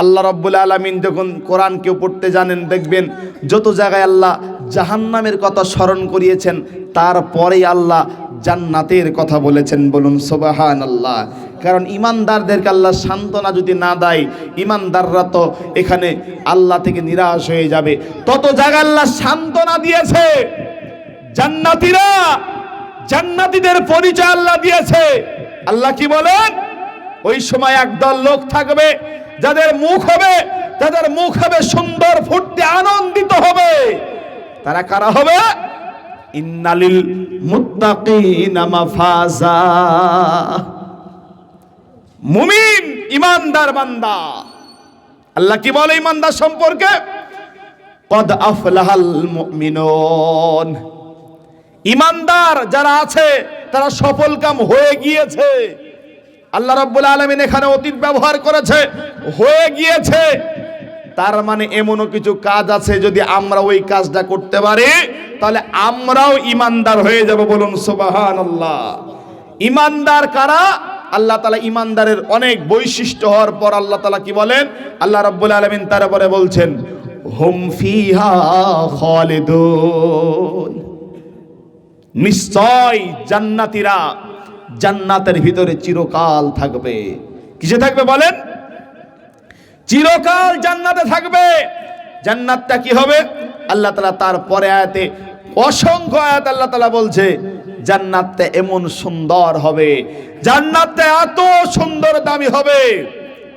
আল্লাহ রব্বুল আলমিন যখন কোরআন কেউ পড়তে জানেন, দেখবেন যত জায়গায় আল্লাহ জাহান্নামের কথা স্মরণ করিয়েছেন, তারপরেই আল্লাহ জান্নাতের কথা বলেছেন বলুন সোবাহান আল্লাহ কারণ ইমানদারদেরকে আল্লাহ সান্ত্বনা যদি না দেয়, ইমানদাররা তো এখানে আল্লাহ থেকে নিরাশ হয়ে যাবে। তত জায়গায় আল্লাহ সান্ত্বনা দিয়েছে, জান্নাতীরা জান্নাতীদের পরিচয় আল্লাহ দিয়েছে। আল্লাহ কি বলেন? ওই সময় একদল লোক থাকবে, যাদের মুখ হবে, যাদের মুখ হবে সুন্দর, ফুটতে আনন্দিত হবে। তারা কারা হবে? ইন্নালিল মুত্তাকিনা মুমিন, ইমানদার বান্দা। আল্লাহ কি বলে ইমানদার সম্পর্কে? কদ আফলাহাল মুমিনুন। ইমানদার যারা আছে, তারা সফল কাম হয়ে গিয়েছে। আল্লাহ রাব্বুল আলামিন এখানে অতীত ব্যবহার করেছে, হয়ে গিয়েছে। তার মানে এমনও কিছু কাজ আছে যদি আমরা ওই কাজটা করতে পারি, তাহলে আমরাও ইমানদার হয়ে যাব বলুন সুবহানাল্লাহ। ইমানদার কারা? আল্লাহ তালা ইমানদারের অনেক বৈশিষ্ট্য হওয়ার পর আল্লাহ তালা কি বলেন? আল্লাহ রাব্বুল আলামিন তারপরে বলছেন, হুম ফিহা নিশ্চয় জান্নাতীরা জান্নাতের ভিতরে চিরকাল থাকবে। কিসে থাকবে বলেন? চিরকাল জান্নাতে থাকবে। জান্নাতটা কি হবে? আল্লাহ তালা তার পরে আয়াতে অসংখ্য আয়াত আল্লাহ তালা বলছে, জান্নাতটা এমন সুন্দর হবে। জান্নাতটা এত সুন্দর দামি হবে।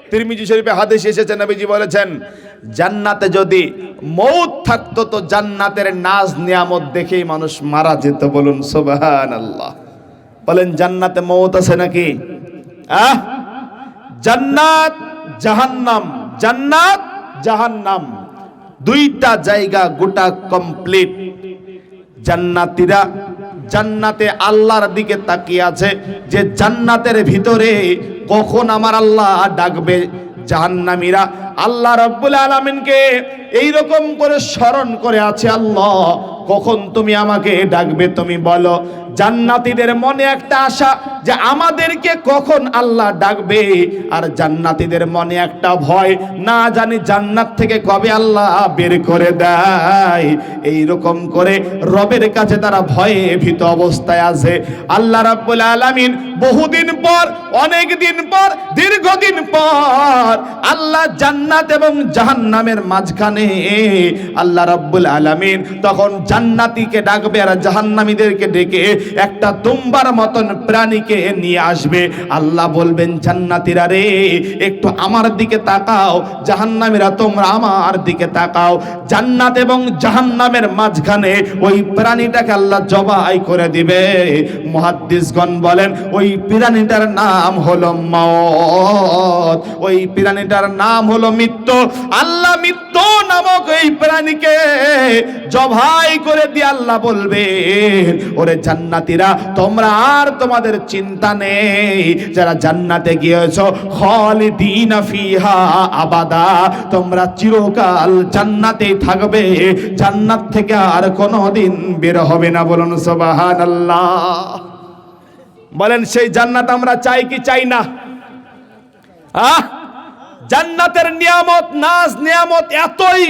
তিরমিজি শরীফে হাদিস এসেছে, নবীজি বলেছেন, জান্নাতে যদি মৌত থাকতো তো জান্নাতের নাজ নিয়ামত দেখেই মানুষ মারা যেত। বলুন, সুবহানাল্লাহ। বলেন, জান্নাতে মৌত আছে নাকি? আহ? জান্নাত, জাহান্নাম জান্নাত, জাহান্নাম। দুইটা জায়গা গোটা কমপ্লিট জান্নাতীরা জান্নাতে আল্লাহর দিকে তাকিয়ে আছে যে জান্নাতের ভিতরে কখন আমার আল্লাহ ডাকবে জাহান্নামীরা। আল্লাহ রব্বুল আলমিনকে এইরকম করে স্মরণ করে আছে, আল্লাহ, কখন তুমি আমাকে ডাকবে তুমি বলো। জান্নাতীদের মনে একটা আশা যে আমাদেরকে কখন আল্লাহ ডাকবে। আর জান্নাতীদের মনে একটা ভয়, না জানি জান্নাত থেকে কবে আল্লাহ বের করে দেয়। এই রকম করে রবের কাছে তারা ভয়ে ভীত অবস্থায় আছে। আল্লাহ রাব্বুল আলামিন বহুদিন পর অনেক দিন পর, দীর্ঘদিন পর আল্লাহ জান্নাত এবং জাহান্নামের মাঝখানে আল্লাহ রাব্বুল আলামিন তখন জান্নাতীকে ডাকবে আর জাহান্নামীদেরকে ডেকে একটা তুম্বার মতন প্রাণীকে নিয়ে আসবে। আল্লাহ বলবেন, জান্নাতীরা রে, একটু আমার দিকে তাকাও, জাহান্নামীরা তোমরা আমার দিকে তাকাও। জান্নাত এবং জাহান্নামের মাঝখানে ওই প্রাণীটাকে আল্লাহ জবাই করে দিবে। মুহাদ্দিসগণ বলেন, ওই প্রাণীটার নাম হলো মত ওই প্রাণীটার নাম হলো মৃত্যু। আল্লাহ মৃত্যু নামক এই প্রাণীকে জবাই করে দিয়ে আল্লাহ বলবে ওরে জান্নাতীরা, তোমরা আর তোমাদের চিন্তা নেই। যারা জান্নাতে গিয়েছো, খালিদিনা ফিহা আবাদা। তোমরা চিরকাল জান্নাতেই থাকবে। জান্নাত থেকে আর কোনোদিন বের হবে না বলুন সুবহানাল্লাহ। বলেন, সেই জান্নাত আমরা চাই কি চাই না? আহ জান্নাতের নিয়ামত, নাজ নিয়ামত এতই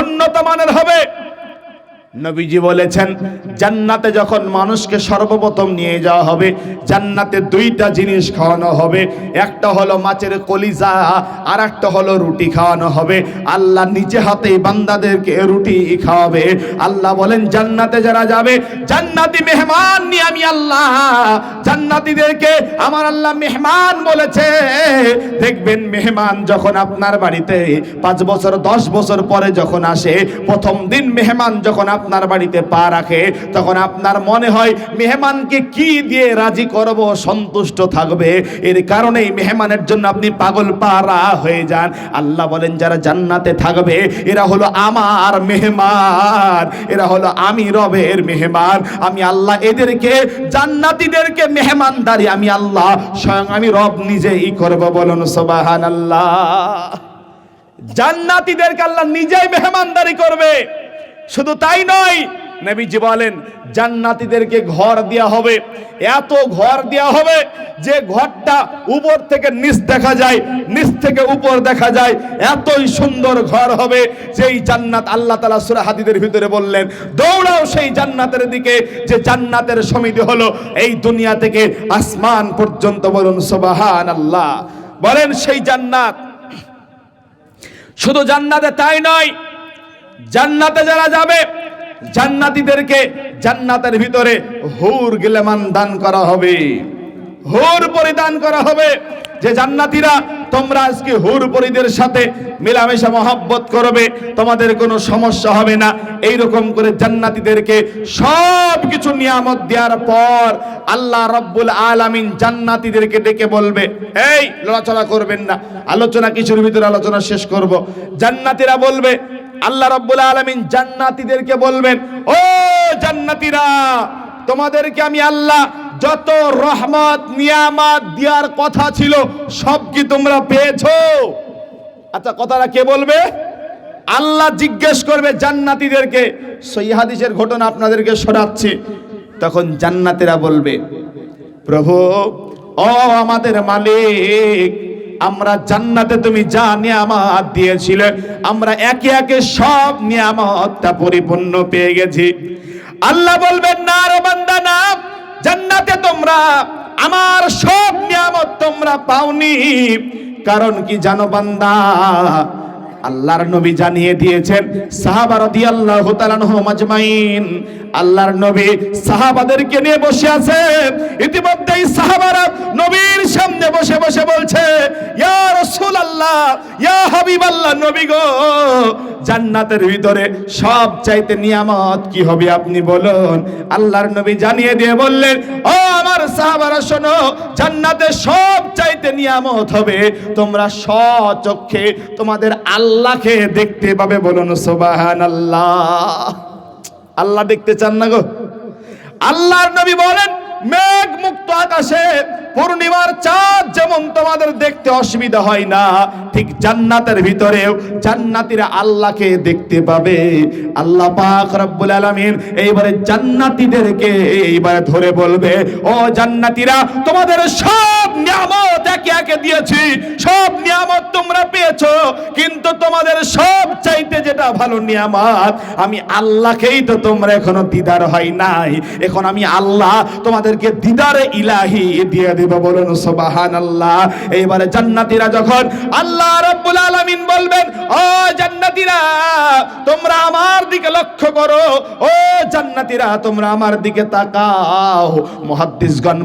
উন্নত মানের হবে। নবীজি বলেছেন, জান্নাতে যখন মানুষকে সর্বপ্রথম নিয়ে যাওয়া হবে, জান্নাতে দুইটা জিনিস খাওয়ানো হবে। একটা হলো মাছের কলিজা আর একটা হলো রুটি খাওয়ানো হবে। আল্লাহ নিজে হাতে বান্দাদেরকে রুটি খাওয়াবে। আল্লাহ বলেন, জান্নাতে যারা যাবে, জান্নাতি মেহমান নিয়ে আমি আল্লাহ, জান্নাতীদেরকে আমার আল্লাহ মেহমান বলেছে। দেখবেন মেহমান যখন আপনার বাড়িতে পাঁচ বছর, দশ বছর পরে যখন আসে, প্রথম দিন মেহমান যখন আপনার বাড়িতে পা রাখে, তখন আপনার মনে হয় মেহমানকে কি দিয়ে রাজি করব, সন্তুষ্ট থাকবে? এর কারণেই মেহমানের জন্য আপনি পাগল পারা হয়ে যান। আল্লাহ বলেন, যারা জান্নাতে থাকবে, এরা হলো আমার মেহমান। এরা হলো আমি রবের মেহমান। আমি আল্লাহ এদেরকে, জান্নাতীদেরকে মেহমানদারি আমি আল্লাহ স্বয়ং আমি রব নিজেই করব বলুন সোবাহান আল্লাহ জান্নাতীদেরকে আল্লাহ নিজেই মেহমানদারি করবে। শুধু তাই নয়, নবীজি বলেন, জান্নাতীদেরকে ঘর দেওয়া হবে। এত ঘর দেওয়া হবে যে ঘরটা উপর থেকে নিচ দেখা যায়, নিচ থেকে উপর দেখা যায়। এতই সুন্দর ঘর হবে, যেই জান্নাত আল্লাহ তালা সুরা হাদিদের ভিতরে বললেন, দৌড়াও সেই জান্নাতের দিকে, যে জান্নাতের সমিতি হলো এই দুনিয়া থেকে আসমান পর্যন্ত বলুন সুবাহান আল্লাহ বলেন, সেই জান্নাত। শুধু জান্নাতে তাই নয় জান্নাতে যারা যাবে, জান্নাতীদেরকে জান্নাতের ভিতরে হুর গিলেমান দান করা হবে। হুর পরিদান করা হবে। যে জান্নাতীরা তোমরা আজকে হুর পরিদের সাথে মেলামেশা মহাব্বত করবে, তোমাদের কোনো সমস্যা হবে না। এই রকম করে জান্নাতীদেরকে সব কিছু নিয়ামত দেওয়ার পর আল্লাহ রব্বুল আলামিন জান্নাতীদেরকে ডেকে বলবে, এই, লড়াচড়া করবেন না। আলোচনা কিছুর ভিতরে আলোচনা শেষ করব। জান্নাতীরা বলবে আল্লাহ রব্বুল আলামিন জান্নাতীদেরকে বলবেন, ও জান্নাতীরা, তোমাদেরকে আমি আল্লাহ যত রহমত, নিয়ামত দেওয়ার কথা ছিল, সব কি তোমরা পেয়েছ? আচ্ছা কথাটা কে বলবে? আল্লাহ জিজ্ঞেস করবে জান্নাতীদেরকে, সই হাদিসের ঘটনা আপনাদেরকে শোনাচ্ছি। তখন জান্নাতীরা বলবে, প্রভু, ও আমাদের মালিক আমরা জান্নাতে তুমি যা নিয়ামত দিয়েছিলে, আমরা একে একে সব নিয়ামতটা পরিপূর্ণ পেয়ে গেছি। আল্লাহ বলবেন, না রে বান্দা, না, জান্নাতে তোমরা, আমার সব নিয়ামত তোমরা পাওনি। কারণ কি জানো বান্দা আল্লাহর নবী জানিয়ে দিয়েছেন, সাহাবা রাদিয়াল্লাহু তাআলা মাজমাইন আল্লাহর নবী সাহাবাদেরকে নিয়ে বসে আছে ইতিমধ্যেই সাহাবারা নবীর সামনে বসে বসে বলছে, ইয়া রাসূলুল্লাহ, ইয়া হাবিবাল্লাহ, নবী গো, জান্নাতের ভিতরে সব চাইতে নিয়ামত কি হবে আপনি বলুন? আল্লাহর নবী জানিয়ে দিয়ে বললেন, ও আমার সাহাবারা, শোনো জান্নাতে সব নিয়ামত হবে, তোমরা সচক্ষে তোমাদের আল্লাহকে দেখতে পাবে বলুন, সুবহানাল্লাহ। আল্লাহ দেখতে চান না গো। আল্লাহর নবী বলেন মেঘ মুক্ত আকাশে পূর্ণিমার চাঁদ যেমন তোমাদের দেখতে অসুবিধা হয় না, ঠিক জান্নাতের ভিতরেও জান্নাতীরা আল্লাহকে দেখতে পাবে। আল্লাহ পাক রব্বুল আলামিন এইবারে জান্নাতীদেরকে এইবারে ধরে বলবে, ও জান্নাতীরা, তোমাদের সব নিয়ামত একে একে দিয়েছি, সব নিয়ামত তোমরা পেয়েছ, কিন্তু তোমাদের সব চাইতে যেটা ভালো নিয়ামত, আমি আল্লাহকেই তো তোমরা এখনও দিদার হয় নাই। এখন আমি আল্লাহ তোমাদেরকে দিদারে ইলাহি দিয়ে বলুন সুবাহান আল্লাহ এইবারে যখন আল্লাহ বলবেন, ও তোমরা আমার দিকে লক্ষ্য করো। ও তোমরা আমার দিকে তাকাও।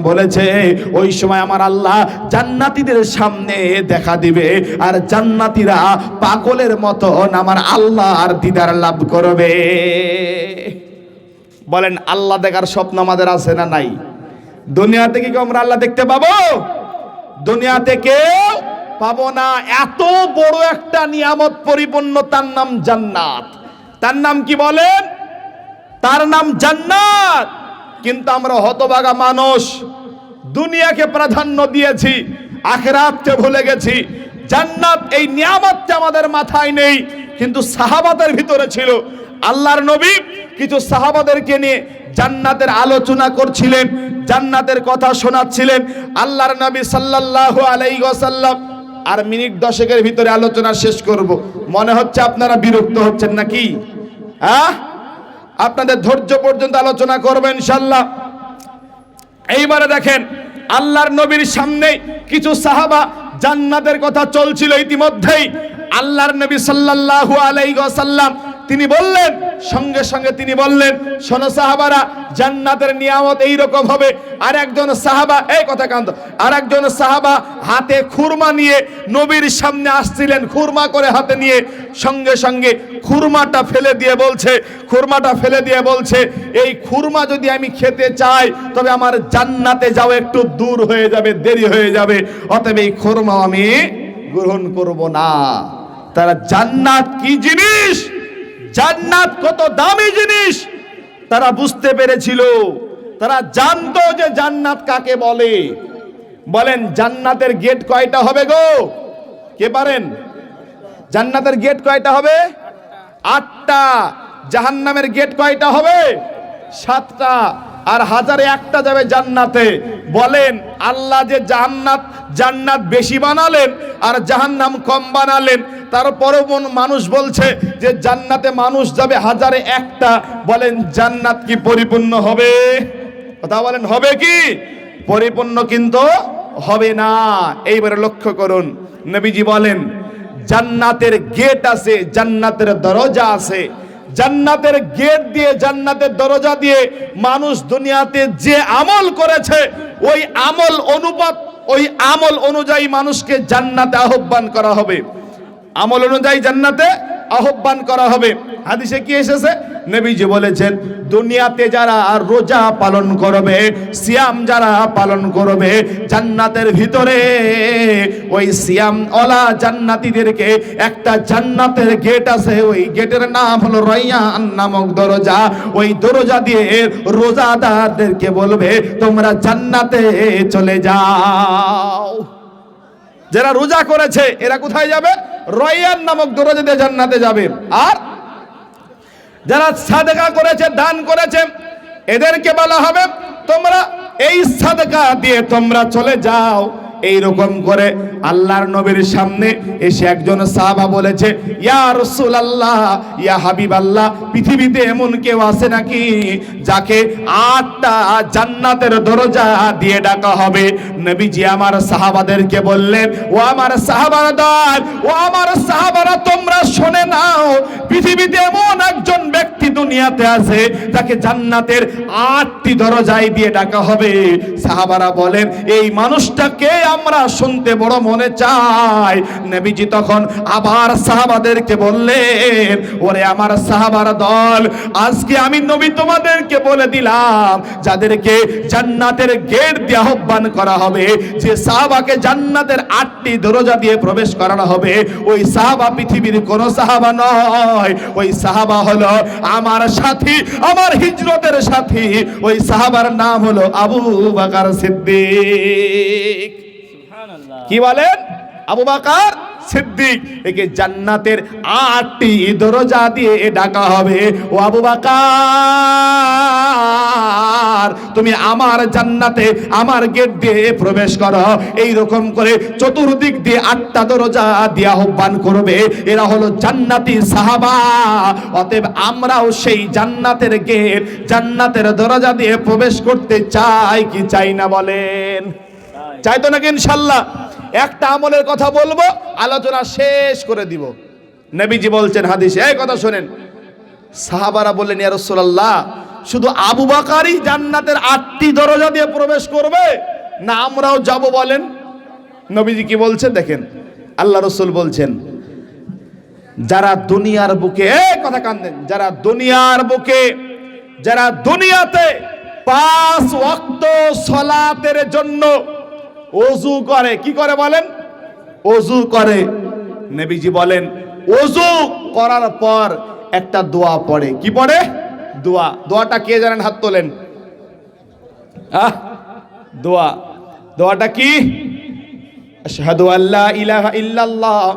বলেছে, ওই সময় আমার আল্লাহ জান্নাতীদের সামনে দেখা দিবে আর জান্নাতীরা পাগলের মতন আমার আল্লাহর দিদার লাভ করবে। বলেন, আল্লাহ দেখার স্বপ্ন আমাদের আছে না নাই? দুনিয়া থেকে কি আমরা আল্লাহ দেখতে পাবো? দুনিয়াতে কেউ পাবো না। এত বড় একটা নিয়ামত পরিপূর্ণ তার নাম জান্নাত। তার নাম কি বলেন? তার নাম জান্নাত। কিন্তু আমরা হতভাগা মানুষ। দুনিয়াকে প্রাধান্য দিয়েছি, আখেরাতকে ভুলে গেছি। জান্নাত এই নিয়ামতটা আমাদের মাথায় নেই। কিন্তু সাহাবাদের ভিতরে ছিল আল্লাহর নবী। কিছু সাহাবাদেরকে নিয়ে জান্নাতের আলোচনা করছিলেন, জান্নাতের কথা শোনাচ্ছিলেন। আল্লাহর নবী সাল্লাল্লাহু আলাইহি ওয়াসাল্লাম। আর মিনিট দশেকের ভিতরে আলোচনা শেষ করব। মনে হচ্ছে আপনারা বিরক্ত হচ্ছেন নাকি? হ্যাঁ? আপনাদের ধৈর্য পর্যন্ত আলোচনা করবেন ইনশাল্লাহ এইবারে দেখেন, আল্লাহর নবীর সামনে কিছু সাহাবা জান্নাতের কথা চলছিল ইতিমধ্যেই। আল্লাহর নবী সাল্লাল্লাহু আলাইহি ওয়াসাল্লাম তিনি বললেন, সঙ্গে সঙ্গে তিনি বললেন, শোনো সাহাবারা, জান্নাতের নিয়ামত এই রকম হবে। আর একজন সাহাবা, এই কথা কান্ত আর একজন সাহাবা হাতে খুরমা নিয়ে নবীর সামনে আসছিলেন, খুরমা করে হাতে নিয়ে সঙ্গে সঙ্গে খুরমাটা ফেলে দিয়ে বলছে, খুরমাটা ফেলে দিয়ে বলছে, এই খুরমা যদি আমি খেতে চাই, তবে আমার জান্নাতে যাও, একটু দূর হয়ে যাবে, দেরি হয়ে যাবে, অতএব এই খুরমা আমি গ্রহণ করব না। তারা জান্নাত কি জিনিস? জান্নাত কত দামি জিনিস। তারা বুঝতে পেরেছিল। তারা জানতো যে জান্নাত কাকে বলে। বলেন, জান্নাতের গেট কয়টা হবে গো? কে পারেন? জান্নাতের গেট কয়টা হবে? আটটা। জাহান্নামের গেট কয়টা হবে? সাতটা। আর হাজারে একটা যাবে জান্নাতে। বলেন, আল্লাহ যে জান্নাত জান্নাত বেশি বানালেন আর জাহান্নাম কম বানালেন। তারপরেও মন- মানুষ বলছে যে জান্নাতে মানুষ যাবে হাজারে একটা। বলেন, জান্নাত কি পরিপূর্ণ হবে? কথা বলেন, হবে কি? পরিপূর্ণ কিন্তু হবে না। এইবারে লক্ষ্য করুন, নবীজি বলেন, জান্নাতের গেট আছে, জান্নাতের দরজা আছে। জান্নাতের গেট দিয়ে, জান্নাতের দরজা দিয়ে মানুষ দুনিয়াতে যে আমল করেছে, ওই আমল অনুপাত, ওই আমল অনুযায়ী মানুষকে জান্নাতে আহ্বান করা হবে। আমল অনুযায়ী জান্নাতে আহ্বান করা হবে। হাদিসে কি এসেছে? নবীজি বলেছেন, দুনিয়াতে যারা রোজা পালন করবে, সিয়াম যারা পালন করবে, জান্নাতের ভিতরে ওই সিয়াম ওলা জান্নাতীদেরকে একটা জান্নাতের গেট আছে, ওই গেটের নাম হলো রয়ান নামক দরজা। ওই দরজা দিয়ে রোজাদারদেরকে বলবে, তোমরা জান্নাতে চলে যাও। যারা রোজা করেছে, এরা কোথায় যাবে? রয়ান নামক দরজাতে জান্নাতে যাবে। আর যারা সাদেকা করেছে, দান করেছে, এদেরকে বলা হবে, তোমরা এই সাদেকা দিয়ে তোমরা চলে যাও। এই রকম করে আল্লাহর নবীর সামনে এসে একজন সাহাবা বলেছে, ইয়া রাসূলুল্লাহ, ইয়া হাবিবাল্লাহ, পৃথিবীতে এমন কেউ আছে নাকি যাকে আটটা জান্নাতের দরজা দিয়ে ডাকা হবে? নবীজি আমার সাহাবাদেরকে বললেন, ও আমার সাহাবারা দল, ও আমার সাহাবারা, তোমরা শুনে নাও, পৃথিবীতে এমন একজন ব্যক্তি দুনিয়াতে আছে যাকে জান্নাতের আটটি দরজায় দিয়ে ডাকা হবে। সাহাবারা বলেন, এই মানুষটাকে আমরা শুনতে বড় মনে চাই। নবীজি তখন আবার সাহাবাদেরকে বললেন, ওরে আমার সাহাবার দল, আজকে আমি নবী তোমাদেরকে বলে দিলাম, যাদেরকে জান্নাতের গেট দিয়ে আহ্বান করা হবে, যে সাহাবাকে জান্নাতের আটটি দরজা দিয়ে প্রবেশ করানো হবে, ওই সাহাবা পৃথিবীর কোন সাহাবা নয়। ওই সাহাবা হলো আমার সাথী, আমার হিজরতের সাথী। ওই সাহাবার নাম হলো আবু বাকার সিদ্দিক। কি বলেন? আবু বাকার সিদ্দিক। একে জান্নাতের আটটি দরজা দিয়ে এ ডাকা হবে। ও আবু বাকার, তুমি আমার জান্নাতে আমার গেট দিয়ে প্রবেশ করো। এই রকম করে চতুর্দিক দিয়ে আটটা দরজা দিয়ে আহ্বান করবে। এরা হলো জান্নাতি সাহাবা। অতএব আমরাও সেই জান্নাতের গেট, জান্নাতের দরজা দিয়ে প্রবেশ করতে চাই কি চাই না বলেন? চাই তো নাকি ইনশাল্লাহ? একটা আমলের কথা বলব, আলোচনা শেষ করে দিব। নবীজি বলছেন হাদিস, এই কথা শোনেন। সাহাবারা বললেন, ইয়া রাসূলুল্লাহ, শুধু আবু বাকারই জান্নাতের আটটি দরজা দিয়ে প্রবেশ করবে? না, আমরাও যাব বলেন। নবীজি কি বলছেন? দেখেন, আল্লাহ রসুল বলছেন, যারা দুনিয়ার বুকে কথা কান্দেন, যারা দুনিয়ার বুকে, যারা দুনিয়াতে পাঁচ ওয়াক্ত সলাতের জন্য অজু করে, কি করে বলেন? অজু করে। নবীজি বলেন অজু করার পর একটা দোয়া পড়ে। কি পড়ে? দোয়া। দোয়াটা কে জানেন? হাত তোলেন। আহ, দোয়া। দোয়াটা কি? আশহাদু আল্লা ইলাহা ইল্লাল্লাহ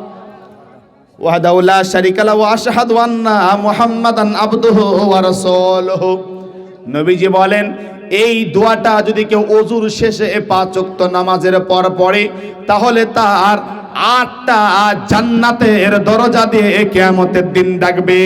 ওয়াহদাহু লা শারীকা লাহু ওয়া আশহাদু আন্না মুহাম্মাদান আবদুহু ওয়া রাসূলুহু। নবীজি বলেন এই দোয়াটা যদি কেউ অজুর শেষে পাঁচ ওয়াক্ত নামাজের পর পড়ে, তাহলে তার আটটা জান্নাতের দরজা দিয়ে কেয়ামতের দিন ডাকবে।